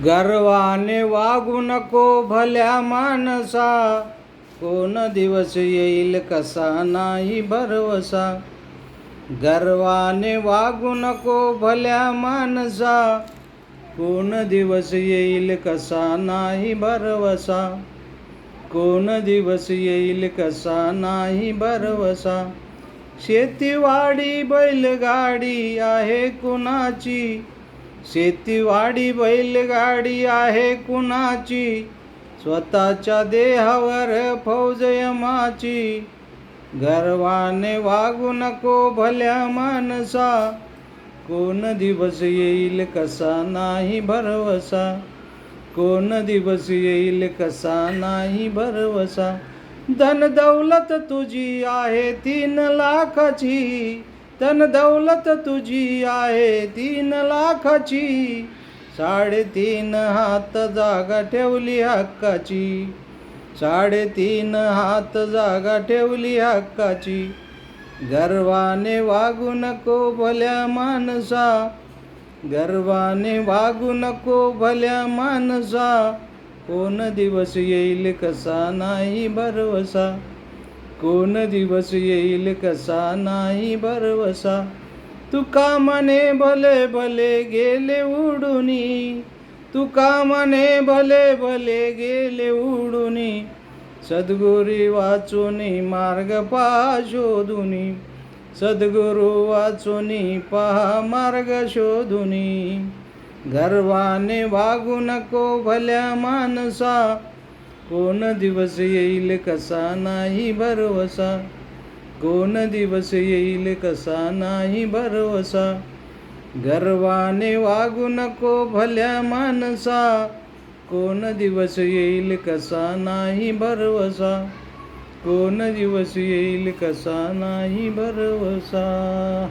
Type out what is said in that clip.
गर्वाने वागू नको भल्या मानसा? कोण दिवस येईल कसा नाही भरवसा? गर्वाने वागू नको भल्या मानसा? कोण दिवस येईल कसा नाही भरवसा? कोण दिवस येईल कसा नाही भरवसा? शेतीवाडी बैलगाडी आहे कुणाची? शेतीवाडी बैलगाडी आहे कुणाची? स्वतःच्या देहावर फौज यमाची गर्वाने वागू नको भल्या माणसा. कोण दिवस येईल कसा नाही भरवसा? कोण दिवस येईल कसा नाही भरवसा? धन दौलत तुझी आहे तीन लाखाची. धन दौलत तुझी आहे तीन लाखाची. साडेतीन हात जागा ठेवली हक्काची. साडेतीन हात जागा ठेवली हक्काची. गर्वाने वागू नको भल्या माणसा. गर्वाने वागू नको भल्या माणसा. कोण दिवस येईल कसा नाही भरवसा. कोण दिवस येईल कसा नाही भरवसा? तू मने भले भले गेले उडुनी. तुका मने भले भले गेले उडुनी. सद्गुरी वाचुनी मार्ग पहा शोधुनी. सद्गुरु वाचुनी पहा मार्ग शोधुनी. गर्वाने वागू नको भल्या माणसा कोण दिवस येईल कसा नाही भरवसा? कोण दिवस येईल कसा नाही भरवसा? गर्वाने वागू नको भल्या माणसा. कोण दिवस येईल कसा नाही भरवसा? कोण दिवस येईल कसा नाही भरवसा?